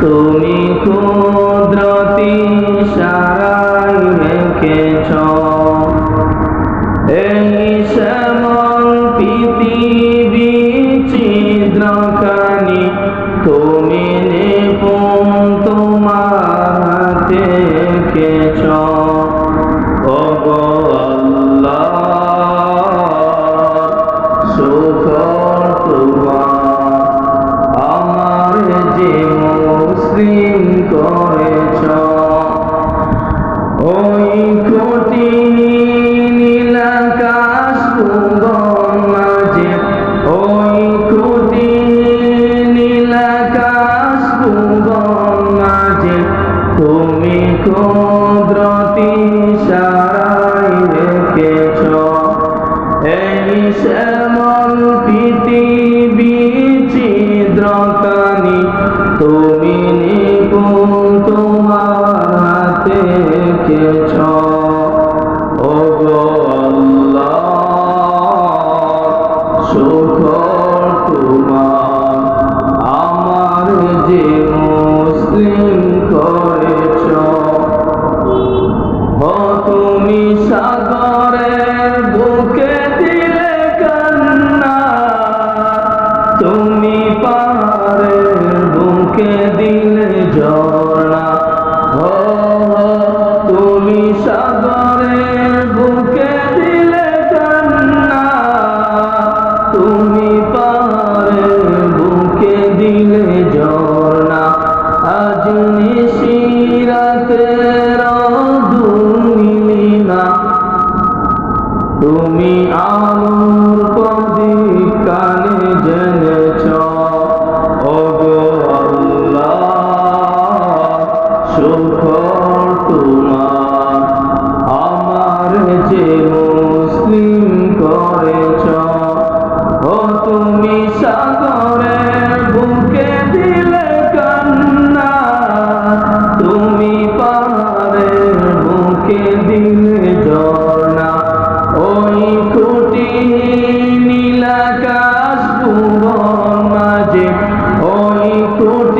তুমি ক্ষুদ্রতি সারাই রেখেছ। এই শ্যামল পৃথিবী ছিদ্রখানি তুমি নিপুণ তোমার দেখেছ কুদরতি সারাই এই শ্যামল পৃথিবী ছিদ্রকানি তুমি নিপুণ তোমার হাতে রেখেছ। সুখ তোমার। আমার যে মুসলিম করেছ, ও তুমি সাগরের বুকে দিলে কান্না। তুমি পাহাড়ের বুকে দিলে ঝর্ণা। ওই খুঁটি নীলাকাশ ভুবন মাঝে, ওই খুঁটি